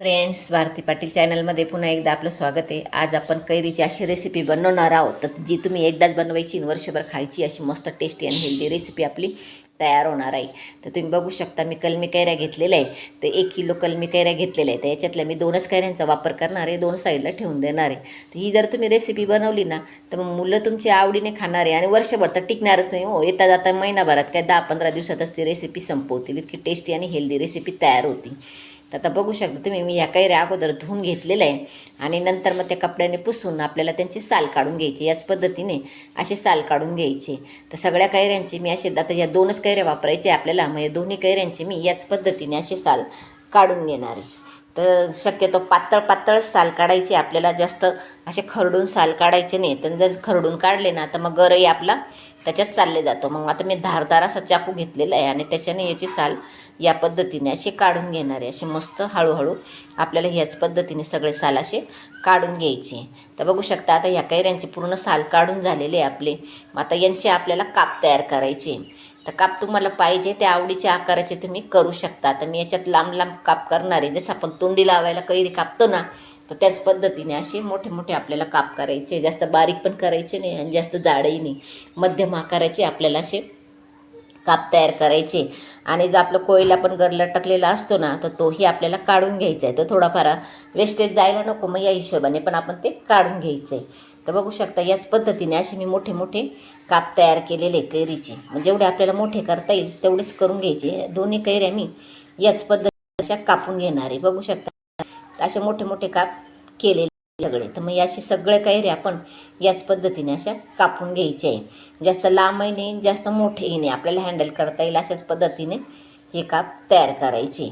Friends Bharti Patil चॅनलमध्ये पुन्हा एकदा आपलं स्वागत आहे. आज आपण कैरीची अशी रेसिपी बनवणार आहोत. तर जी तुम्ही एकदाच बनवायची आणि वर्षभर खायची अशी मस्त टेस्टी आणि हेल्दी रेसिपी आपली तयार होणार आहे. तर तुम्ही बघू शकता मी कलमी कैऱ्या घेतलेल्या आहे. तर एक किलो कलमी कैऱ्या घेतलेल्या आहे तर याच्यातल्या मी दोनच कैऱ्यांचा वापर करणार आहे. दोन साईडला ठेवून देणार आहे. तर ही जर तुम्ही रेसिपी बनवली ना तर मग मुलं तुमच्या आवडीने खाणार आहे. आणि वर्षभर तर टिकणारच नाही हो. येता जाता महिनाभरात काय दहा पंधरा दिवसातच ती रेसिपी संपवतील. इतकी टेस्टी आणि हेल्दी रेसिपी तयार होती. तर आता बघू शकता तुम्ही मी या कैऱ्या अगोदर धुवून घेतलेल्या आहे आणि नंतर मग त्या कपड्याने पुसून आपल्याला त्यांची साल काढून घ्यायची. याच पद्धतीने असे साल काढून घ्यायचे. तर सगळ्या कैऱ्यांची मी असे आता या दोनच कैऱ्या वापरायचे आपल्याला मग या दोन्ही कैऱ्यांची मी याच पद्धतीने असे साल काढून घेणार आहे. तर शक्यतो पातळ पातळ साल काढायचे आपल्याला जास्त असे खरडून साल काढायचे नाही. तर जर खरडून काढले ना तर मग गरही आपला त्याच्यात चालले जातो. मग आता मी धारदार असा चाकू घेतलेला आहे आणि त्याच्याने याची साल या पद्धतीने असे काढून घेणार आहे असे मस्त हळूहळू आपल्याला ह्याच पद्धतीने सगळे साल असे काढून घ्यायचे. तर बघू शकता आता ह्या कैऱ्यांचे पूर्ण साल काढून झालेले आहे आपले. मग आता यांचे आपल्याला काप तयार करायचे. तर काप तुम्हाला पाहिजे त्या आवडीच्या आकाराचे तुम्ही करू शकता. तर मी याच्यात लांब लांब काप करणार आहे. जसं आपण तोंडी लावायला कैरी कापतो ना तर त्याच पद्धतीने असे मोठे मोठे आपल्याला काप करायचे. जास्त बारीक पण करायचे नाही आणि जास्त जाडही नाही. मध्यम आकाराचे आपल्याला असे काप तयार करायचे. आणि जर आपलं कोयला पण गरला टाकलेला असतो ना तर तोही आपल्याला काढून घ्यायचा आहे तो थोडाफार वेस्टेज जायला नको मग या हिशोबाने पण आपण ते काढून घ्यायचं आहे तर बघू शकता याच पद्धतीने असे मी मोठे मोठे काप तयार केलेले कैरीचे. म्हणजे जेवढे आपल्याला मोठे करता येईल तेवढेच करून घ्यायचे. दोन्ही कैऱ्या मी याच पद्धती अशा कापून घेणार आहे. बघू शकता असे मोठे मोठे काप केलेले सगळे. तर मग अशी सगळे कैऱ्या आपण याच पद्धतीने अशा कापून घ्यायचे आहे. जास्त लांबही नाही जास्त मोठेही नाही. आपल्याला हँडल करता येईल अशाच पद्धतीने हे काप तयार करायचे.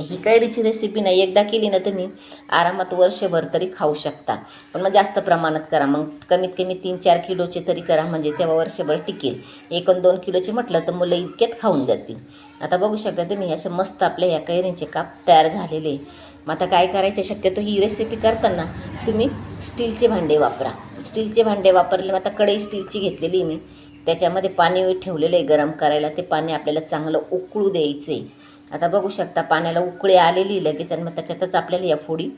ही कैरीची रेसिपी नाही एकदा केली ना तुम्ही आरामात वर्षभर तरी खाऊ शकता. पण मग जास्त प्रमाणात करा. मग कमीत कमी तीन चार किलोचे तरी करा म्हणजे तेव्हा वर्षभर टिकेल. एक आणि दोन किलोचे म्हटलं तर मुलं इतक्यात खाऊन जातील. आता बघू शकता तुम्ही असं मस्त आपल्या या कैरींचे काप तयार झालेले. मग आता काय करायचं? शक्यतो ही रेसिपी करताना तुम्ही स्टीलचे भांडे वापरा. स्टीलचे भांडे वापरले मग आता कढई स्टीलची घेतलेली मी. त्याच्यामध्ये पाणी ठेवलेलं आहे गरम करायला. ते पाणी आपल्याला चांगलं उकळू द्यायचं आहे आता बघू शकता पाण्याला उकळी आलेली लगेच आणि मग त्याच्यातच आपल्याला या फोडी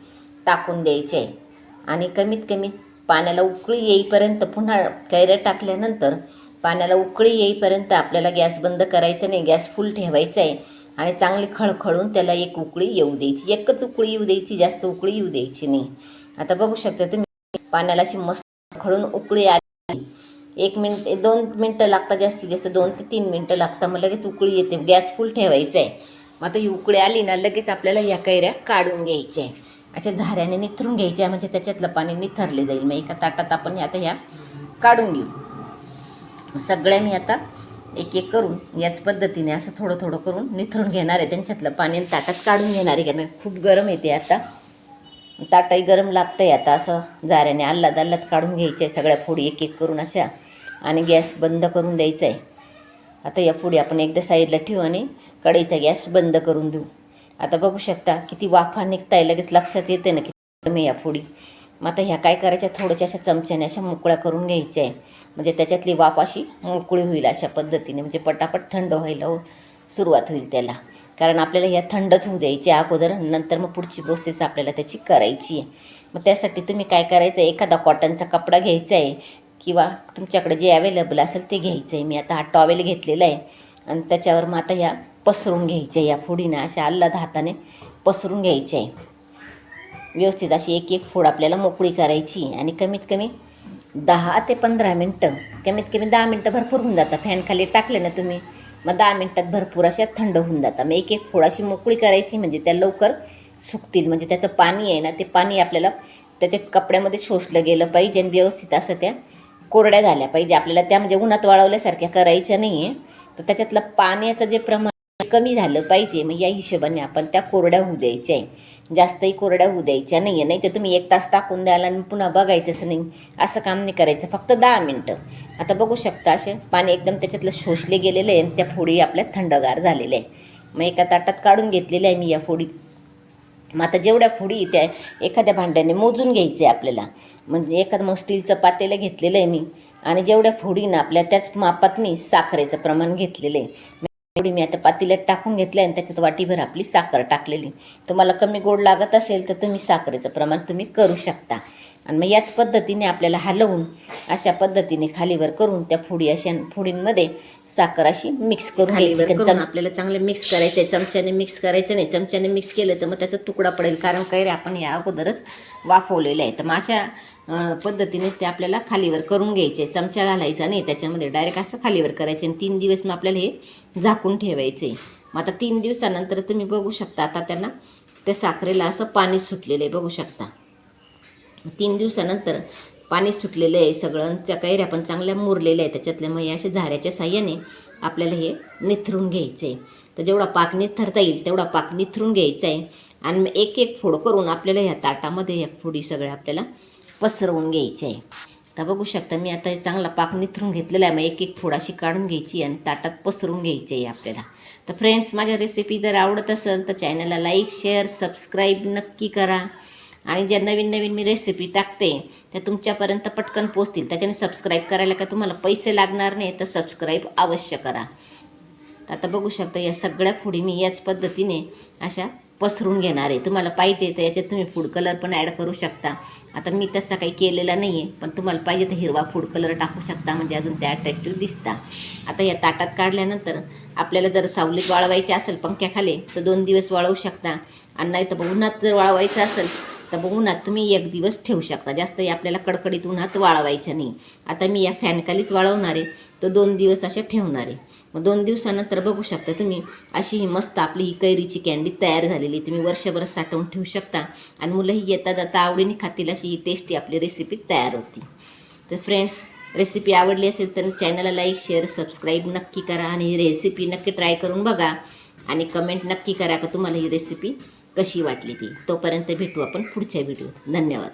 टाकून द्यायच्या आहे आणि कमीत कमी पाण्याला उकळी येईपर्यंत पुन्हा कैऱ्या टाकल्यानंतर पाण्याला उकळी येईपर्यंत आपल्याला गॅस बंद करायचा नाही गॅस फुल ठेवायचा आहे आणि चांगली खळखळून त्याला एक उकळी येऊ द्यायची. एकच उकळी येऊ द्यायची जास्त उकळी येऊ द्यायची नाही. आता बघू शकता तुम्ही पाण्याला अशी मस्त खळून उकळी आली. एक मिनिट दोन मिनटं लागतात जास्तीत जास्त दोन ते तीन मिनटं लागतात. मग लगेच उकळी येते. गॅस फुल ठेवायचा आहे मग आता ही उकळी आली ना लगेच आपल्याला या कैऱ्या काढून घ्यायच्या आहे अशा झाऱ्याने निथरून घ्यायच्या म्हणजे त्याच्यातलं पाणी निथरले जाईल. मग एका ताटात आपण आता ह्या काढून घेऊ. सगळ्या मी आता एक एक करून याच पद्धतीने असं थोडं थोडं करून निथरून घेणार आहे. त्यांच्यातलं पाणी आणि ताटात काढून घेणार आहे. कारण खूप गरम येते आता. ताटही गरम लागतं आहे आता असं. जाऱ्याने आल्लाद आल्लाद काढून घ्यायचे आहे सगळ्या फोडी एक एक करून अशा. आणि गॅस बंद करून द्यायचा आहे आता या पुढे आपण एकदा साईडला ठेवू आणि कढईचा गॅस बंद करून देऊ. आता बघू शकता किती वाफा निघताय. लगेच लक्षात येते ना किती कमी या फोडी. मग आता ह्या काय करायच्या? थोड्याशा अशा चमच्याने अशा मोकळ्या करून घ्यायच्या आहे. म्हणजे त्याच्यातली वाफ अशी मोकळी होईल अशा पद्धतीने. म्हणजे पटापट थंड व्हायला हो- सुरुवात होईल त्याला. कारण आपल्याला ह्या थंडच होऊ द्यायची अगोदर नंतर मग पुढची प्रोसेस आपल्याला त्याची करायची आहे. मग त्यासाठी तुम्ही काय करायचं आहे एखादा कॉटनचा कपडा घ्यायचा आहे किंवा तुमच्याकडे जे अवेलेबल असेल ते घ्यायचं आहे मी आता हा टॉवेल घेतलेला आहे आणि त्याच्यावर मग आता ह्या पसरून घ्यायच्या या फोडीनं. अशा आल्लाद हाताने पसरून घ्यायच्या आहे व्यवस्थित अशी एक एक फोड आपल्याला मोकळी करायची आणि कमीत कमी दहा ते पंधरा मिनटं कमीत कमी दहा मिनटं भरपूर होऊन जातं. फॅनखाली टाकले ना तुम्ही मग दहा मिनटात भरपूर अशा थंड होऊन जातात. मग एक एक फोड अशी मोकळी करायची म्हणजे त्या लवकर सुकतील. म्हणजे त्याचं पाणी आहे ना ते पाणी आपल्याला त्याच्या कपड्यामध्ये शोषलं गेलं पाहिजे आणि व्यवस्थित असं त्या कोरड्या झाल्या पाहिजे. आपल्याला त्या म्हणजे उन्हात वाळवल्यासारख्या करायच्या नाही आहे तर त्याच्यातलं पाण्याचं जे प्रमाण कमी झालं पाहिजे मग या हिशोबाने आपण त्या कोरड्या होऊ द्यायच्या आहे. जास्तही कोरड्या होऊ द्यायच्या नाही आहे नाही तर तुम्ही एक तास टाकून द्याल आणि पुन्हा बघायचंच नाही. असं काम नाही करायचं. फक्त दहा मिनटं. आता बघू शकता असे पाणी एकदम त्याच्यातलं शोषले गेलेलं आहे आणि त्या फोडी आपल्या थंडगार झालेल्या आहे. मग एका ताटात काढून घेतलेल्या आहे मी या फोडी. मग आता जेवढ्या फोडी त्या एखाद्या भांड्याने मोजून घ्यायचे आपल्याला. म्हणजे एखादं मग स्टीलचं पातेलं घेतलेलं आहे मी. आणि जेवढ्या फोडीनं आपल्या त्याच मापात मी साखरेचं प्रमाण घेतलेलं आहे. फोडी मी आता पातेल्यात टाकून घेतलं आणि त्याच्यात वाटीभर आपली साखर टाकलेली. तुम्हाला कमी गोड लागत असेल तर तुम्ही साखरेचं प्रमाण तुम्ही करू शकता. आणि मग याच पद्धतीने आपल्याला हलवून अशा पद्धतीने खालीवर करून त्या फोडी अशा फोडींमध्ये साखर अशी मिक्स करून आपल्याला चांगलं मिक्स करायचं आहे चमच्याने मिक्स करायचं नाही. चमच्याने मिक्स केलं तर मग त्याचा तुकडा पडेल. कारण कैरे आपण या अगोदरच वाफवलेले आहे. तर मग अशा पद्धतीनेच ते आपल्याला खालीवर करून घ्यायचे चमचा घालायचा नाही. त्याच्यामध्ये डायरेक्ट असं खालीवर करायचे आणि तीन दिवस मग आपल्याला हे झाकून ठेवायचे मग आता तीन दिवसानंतर तुम्ही बघू शकता आता त्यांना त्या साखरेला असं पाणी सुटलेलं आहे. बघू शकता. तीन दिवसानंतर पाणी सुटलेलं आहे सगळं कैऱ्या पण चांगल्या मुरलेल्या आहे त्याच्यातल्या मग अशा झाऱ्याच्या साह्याने आपल्याला हे निथरून घ्यायचं आहे. तर जेवढा पाक निथरता येईल तेवढा पाक निथरून घ्यायचा आहे. आणि मग एक एक फोड करून आपल्याला ह्या ताटामध्ये या फोडी सगळ्या आपल्याला पसरवून घ्यायचे आहे. तर बघू शकता मी आता चांगला पाक निथरून घेतलेला आहे. मग एक एक फोड अशी काढून घ्यायची आणि ताटात पसरून घ्यायची आहे आपल्याला. तर फ्रेंड्स माझ्या रेसिपी जर आवडत असेल तर चॅनलला लाईक शेअर सबस्क्राईब नक्की करा. आणि ज्या नवीन नवीन मी रेसिपी टाकते त्या तुमच्यापर्यंत पटकन पोचतील त्याच्याने सबस्क्राईब करायला का तुम्हाला पैसे लागणार नाही तर सबस्क्राईब अवश्य करा. तर आता बघू शकता या सगळ्या फुडी मी याच पद्धतीने अशा पसरून घेणार आहे. तुम्हाला पाहिजे तर याच्यात तुम्ही फूड कलर पण ॲड करू शकता. आता मी तसा काही केलेला नाही आहे पण तुम्हाला पाहिजे तर हिरवा फूड कलर टाकू शकता म्हणजे अजून त्या अट्रॅक्टिव्ह दिसता. आता या ताटात काढल्यानंतर आपल्याला जर सावलीत वाळवायची असेल पंख्याखाली तर दोन दिवस वाळवू शकता. आणि नाही तर उन्हात जर वाळवायचं असेल तर उन्हात तुम्ही एक दिवस ठेवू शकता. जास्त आपल्याला कडकडीत उन्हात वाळवायचं नाही. आता मी या फॅनखालीच वाळवणार आहे. तर दोन दिवस अशा ठेवणार आहे. मग दोन दिवसानंतर बघू शकता तुम्ही अशी ही मस्त आपली ही कैरीची कॅन्डी तयार झालेली तुम्ही वर्षभर साठवून ठेवू शकता. आणि मुलंही येता जाता आवडीने खातील अशी ही टेस्टी आपली रेसिपी तयार होती. तर फ्रेंड्स रेसिपी आवडली असेल तर चॅनलला लाईक शेअर सबस्क्राईब नक्की करा. आणि ही रेसिपी नक्की ट्राय करून बघा. आणि कमेंट नक्की करा का तुम्हाला ही रेसिपी कशी वाटली ती? तोपर्यंत भेटू आपण पुढच्या व्हिडिओत धन्यवाद.